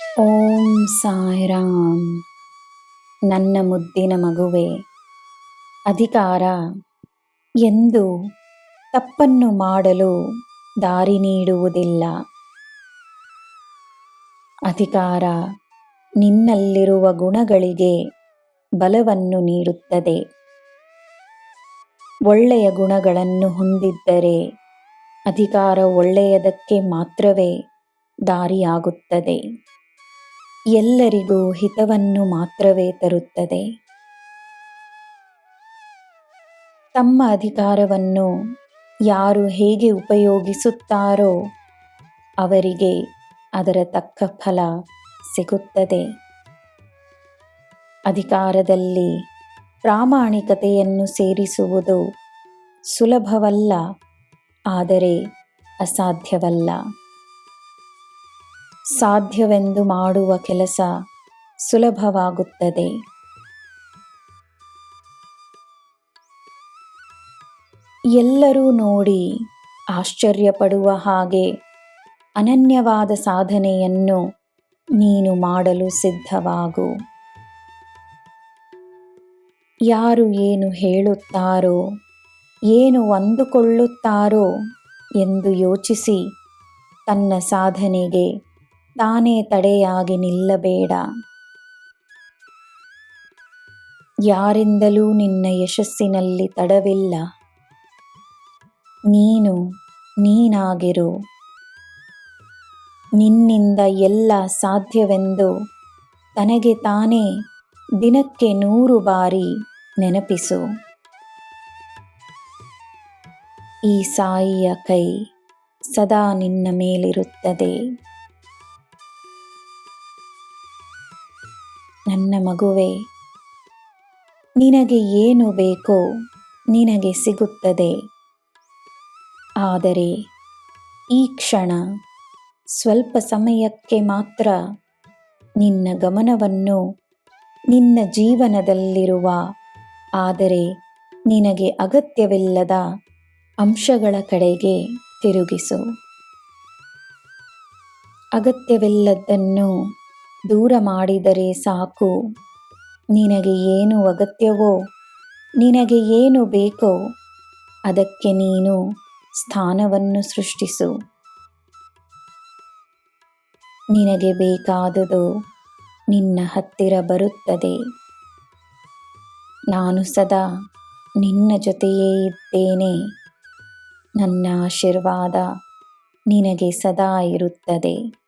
ಓಂ ಸಾಯಿರಾಮ್. ನನ್ನ ಮುದ್ದಿನ ಮಗುವೆ, ಅಧಿಕಾರ, ಎಂದು ತಪ್ಪನ್ನು ಮಾಡಲು ದಾರಿ ನೀಡುವುದಿಲ್ಲ. ಅಧಿಕಾರ ನಿನ್ನಲ್ಲಿರುವ ಗುಣಗಳಿಗೆ ಬಲವನ್ನು ನೀಡುತ್ತದೆ. ಒಳ್ಳೆಯ ಗುಣಗಳನ್ನು ಹೊಂದಿದ್ದರೆ ಅಧಿಕಾರ ಒಳ್ಳೆಯದಕ್ಕೆ ಮಾತ್ರವೇ ದಾರಿಯಾಗುತ್ತದೆ. ಎಲ್ಲರಿಗೂ ಹಿತವನ್ನು ಮಾತ್ರವೇ ತರುತ್ತದೆ. ತಮ್ಮ ಅಧಿಕಾರವನ್ನು ಯಾರು ಹೇಗೆ ಉಪಯೋಗಿಸುತ್ತಾರೋ ಅವರಿಗೆ ಅದರ ತಕ್ಕ ಫಲ ಸಿಗುತ್ತದೆ. ಅಧಿಕಾರದಲ್ಲಿ ಪ್ರಾಮಾಣಿಕತೆಯನ್ನು ಸೇರಿಸುವುದು ಸುಲಭವಲ್ಲ, ಆದರೆ ಅಸಾಧ್ಯವಲ್ಲ. ಸಾಧ್ಯವೆಂದು ಮಾಡುವ ಕೆಲಸ ಸುಲಭವಾಗುತ್ತದೆ. ಎಲ್ಲರೂ ನೋಡಿ ಆಶ್ಚರ್ಯಪಡುವ ಹಾಗೆ ಅನನ್ಯವಾದ ಸಾಧನೆಯನ್ನು ನೀನು ಮಾಡಲು ಸಿದ್ಧವಾಗು. ಯಾರು ಏನು ಹೇಳುತ್ತಾರೋ, ಏನು ಅಂದುಕೊಳ್ಳುತ್ತಾರೋ ಎಂದು ಯೋಚಿಸಿ ತನ್ನ ಸಾಧನೆಗೆ ತಾನೇ ತಡೆಯಾಗಿ ನಿಲ್ಲಬೇಡ. ಯಾರಿಂದಲೂ ನಿನ್ನ ಯಶಸ್ಸಿನಲ್ಲಿ ತಡವಿಲ್ಲ. ನೀನು ನೀನಾಗಿರು. ನಿನ್ನಿಂದ ಎಲ್ಲ ಸಾಧ್ಯವೆಂದು ತನಗೆ ತಾನೇ ದಿನಕ್ಕೆ ನೂರು ಬಾರಿ ನೆನಪಿಸು. ಈ ಸಾಯಿಯ ಕೈ ಸದಾ ನಿನ್ನ ಮೇಲಿರುತ್ತದೆ. ನನ್ನ ಮಗುವೆ, ನಿನಗೆ ಏನು ಬೇಕೋ ನಿನಗೆ ಸಿಗುತ್ತದೆ. ಆದರೆ ಈ ಕ್ಷಣ ಸ್ವಲ್ಪ ಸಮಯಕ್ಕೆ ಮಾತ್ರ ನಿನ್ನ ಗಮನವನ್ನು ನಿನ್ನ ಜೀವನದಲ್ಲಿರುವ, ಆದರೆ ನಿನಗೆ ಅಗತ್ಯವಿಲ್ಲದ ಅಂಶಗಳ ಕಡೆಗೆ ತಿರುಗಿಸು. ಅಗತ್ಯವಿಲ್ಲದ್ದನ್ನು ದೂರ ಮಾಡಿದರೆ ಸಾಕು. ನಿನಗೆ ಏನು ಅಗತ್ಯವೋ, ನಿನಗೆ ಏನು ಬೇಕೋ, ಅದಕ್ಕೆ ನೀನು ಸ್ಥಾನವನ್ನು ಸೃಷ್ಟಿಸು. ನಿನಗೆ ಬೇಕಾದುದು ನಿನ್ನ ಹತ್ತಿರ ಬರುತ್ತದೆ. ನಾನು ಸದಾ ನಿನ್ನ ಜೊತೆಯೇ ಇದ್ದೇನೆ. ನನ್ನ ಆಶೀರ್ವಾದ ನಿನಗೆ ಸದಾ ಇರುತ್ತದೆ.